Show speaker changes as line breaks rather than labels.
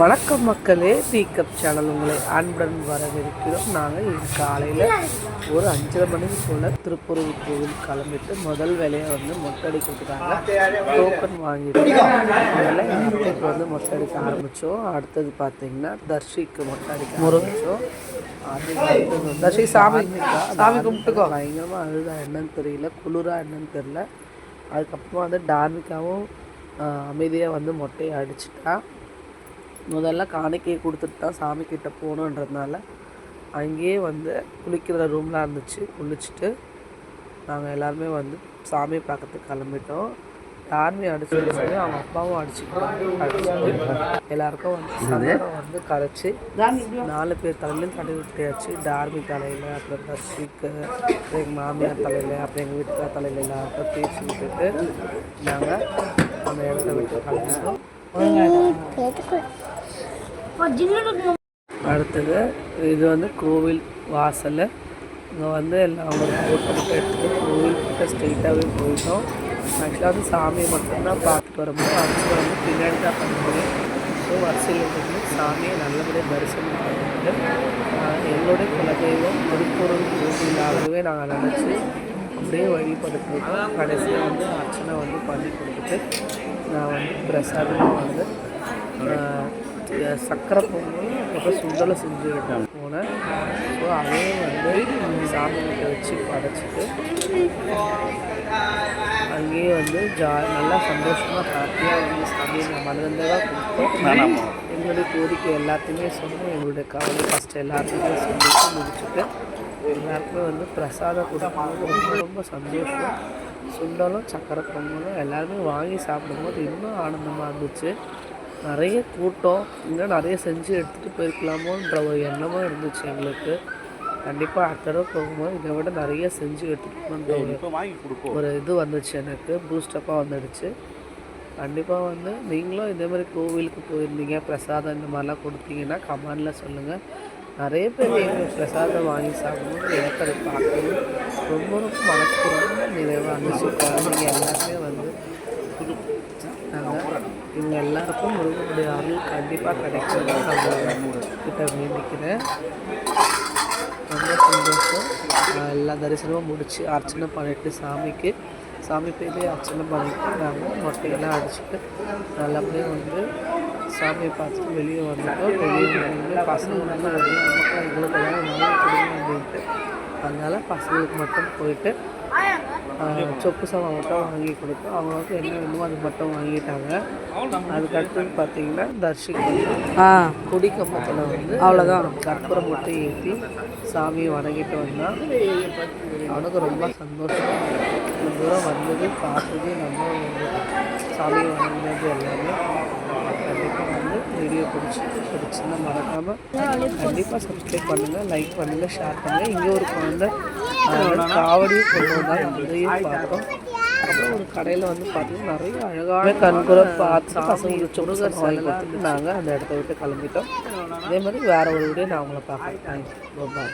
வணக்கம் மக்களே pickup channel உங்களை அன்புடன் வரவேற்கிறோம். நாங்கள் இன்று காலையில் ஒரு அஞ்சரை மணிக்கு போல் திருப்பூர் கோவில் கிளம்பிட்டு முதல் வேலையை வந்து மொட்டை அடிக்கிறதுக்காக டோக்கன் வாங்கிட்டு எங்கள் அத்தைக்கு வந்து மொட்டை அடிக்க ஆரம்பித்தோம் அடுத்தது பார்த்தீங்கன்னா தர்ஷிக்கு மொட்டை அடிக்க ஆரம்பித்தோம் அது தர்ஷி சாமி. சாமி கும்பிட்டுக்கோ. பயங்கரமாக அழுதா என்னன்னு தெரியல. குளிரா என்னன்னு தெரியல. அதுக்கப்புறமா வந்து டார்மிக்காவும் அமைதியாக வந்து மொட்டையை அடிச்சிட்டா. முதல்ல காணிக்கையை கொடுத்துட்டு தான் சாமி கிட்ட போகணுன்றதுனால அங்கேயே வந்து குளிக்கிற ரூம்லாம் இருந்துச்சு. குளிச்சுட்டு நாங்கள் எல்லாருமே வந்து சாமியை பார்க்கறதுக்கு கிளம்பிட்டோம். யாருமே அடிச்சு சொல்லி அவங்க அப்பாவும் அடிச்சுக்கிட்டாங்க எல்லாருக்கும் வந்து வந்து கரைச்சி நாலு பேர் தலையிலையும் தடவி விட்டாச்சு டார்மி தலையில் அப்புறம் தர்ஷிக்கு அப்புறம் எங்கள் மாமியார் தலையில் அப்புறம் எங்கள் வீட்டுக்கார் தலையில் எல்லாருக்கும் தேய்ச்சி விட்டுட்டு நாங்கள் அந்த இடத்த விட்டு கிளம்பிட்டோம். அடுத்தது இது வந்து கோவில் வாசல் இங்கே வந்து எல்லாம் ஒரு ஃபோட்டோ எடுத்துட்டு கோவில்கிட்ட ஸ்ட்ரெயிட்டாகவே போயிட்டோம். ஆக்சுவலாக வந்து சாமியை மட்டும்தான் பார்த்துட்டு வரும்போது அர்ச்சனை வந்து பின்னாடி தான் பண்ண முடியும். ஸோ வரிசையில் இருந்து சாமியை நல்லபடியாக தரிசனம் பண்ணிட்டு எங்களுடைய குலதெய்வம் திருப்பூரூர் கோவிலாகவே நாங்கள் நினச்சி அப்படியே வழிபடுத்து கடைசியாக வந்து அர்ச்சனை வந்து பண்ணி கொடுத்துட்டு நான் வந்து பிரசாதமாக வந்து சக்கரை பொங்கல் அப்புறம் சுண்டலை செஞ்சு எடுத்து போனேன் ஸோ அதையும் வந்து சாமி கிட்ட வச்சு படைச்சிட்டு அங்கேயே வந்து ஜா நல்லா சந்தோஷமாக ஹாப்பியாக வந்து சாமியை நான் மனதந்ததாக கொடுத்தோம் எங்களுடைய கோரிக்கை எல்லாத்தையுமே சொன்னோம் எங்களுடைய கவலை கஷ்டம் எல்லாத்தையுமே சொல்லிட்டு முடிச்சுட்டு எல்லாருக்குமே வந்து பிரசாதம் கொடுக்கும்போது ரொம்ப ரொம்ப சந்தோஷம். சுண்டலும் சக்கரை பொங்கலும் எல்லாருமே வாங்கி சாப்பிடும்போது இன்னும் ஆனந்தமாக இருந்துச்சு. நிறைய கூட்டம். இன்னும் நிறைய செஞ்சு எடுத்துகிட்டு போயிருக்கலாமோன்ற ஒரு எண்ணமும் இருந்துச்சு எங்களுக்கு. கண்டிப்பாக தடவை போகும்போது இதை விட நிறைய செஞ்சு எடுத்துகிட்டு போகணுன்ற ஒரு ஒரு இது வந்துச்சு எனக்கு. பூஸ்டப்பாக வந்துடுச்சு. கண்டிப்பாக வந்து நீங்களும் இதே மாதிரி கோவிலுக்கு போயிருந்தீங்க பிரசாதம் இந்த மாதிரிலாம் கொடுத்தீங்கன்னா கமெண்டில் சொல்லுங்கள் நிறைய பேர் எங்கள் பிரசாதம் வாங்கி சாப்பிடணும் எனக்கு அதை பார்க்கணும் ரொம்ப ரொம்ப மனசுக்கு ரொம்ப நிறைவாக இருந்துச்சு. குழந்தைங்க எல்லாருமே வந்து கொடுத்தாங்க இவங்க எல்லாருக்கும் முருகனுடைய அருள் கண்டிப்பாக கிடைக்கும். கிட்ட வேண்டிக்கிறேன் ரொம்ப சந்தோஷம். எல்லா தரிசனமும் முடித்து அர்ச்சனை பண்ணிட்டு சாமிக்கு சாமி பேரே அர்ச்சனை பண்ணிட்டு நாங்கள் மொட்டையெல்லாம் அடிச்சுட்டு நல்லபடியாக வந்து சாமியை பார்த்துட்டு வெளியே வந்துட்டோம். வெளியே வந்து பசங்க வந்து வெளியே நமக்கு எங்களுக்கு எல்லாம் நல்லா கொடுங்க அப்படின்ட்டு அதனால் பசங்களுக்கு மட்டும் போயிட்டு சொப்பு சாமான் மட்டும் வாங்கி கொடுத்தோம் அவங்களுக்கு என்ன வேணுமோ அது மட்டும் வாங்கிட்டாங்க. அதுக்கு அடுத்தது பார்த்தீங்கன்னா தர்ஷிக்கு வந்து
ஆ
கொடிக்கம்பத்தில் வந்து
அவ்வளோதான்
கற்பூரம் மட்டும் ஏற்றி சாமியை வணங்கிட்டு வந்தான் அவனுக்கு ரொம்ப சந்தோஷம். தூரம் வந்தது பார்த்தது நம்ம வந்து சாமியை வணங்கினது எல்லாமே. கண்டிப்பாக வந்து வீடியோ பிடிச்சி பிடிச்சிருந்தா மறக்காமல் கண்டிப்பாக சப்ஸ்கிரைப் பண்ணுங்கள் லைக் பண்ணுங்கள் ஷேர் பண்ணுங்கள் இங்கே ஒரு குழந்தை வந்தால் அதையும் பார்த்தோம் அப்புறம் ஒரு கடையில் வந்து பார்த்தீங்கன்னா நிறைய அழகான கண்குறை பார்த்து பசங்களுக்கு சுடுகர் வாங்கி கொடுத்துட்டு நாங்கள் அந்த இடத்த விட்டு கிளம்பிட்டோம். அதே மாதிரி வேறு ஒரு வீடியோ நான் உங்களை பார்க்குறேன். Thank you bye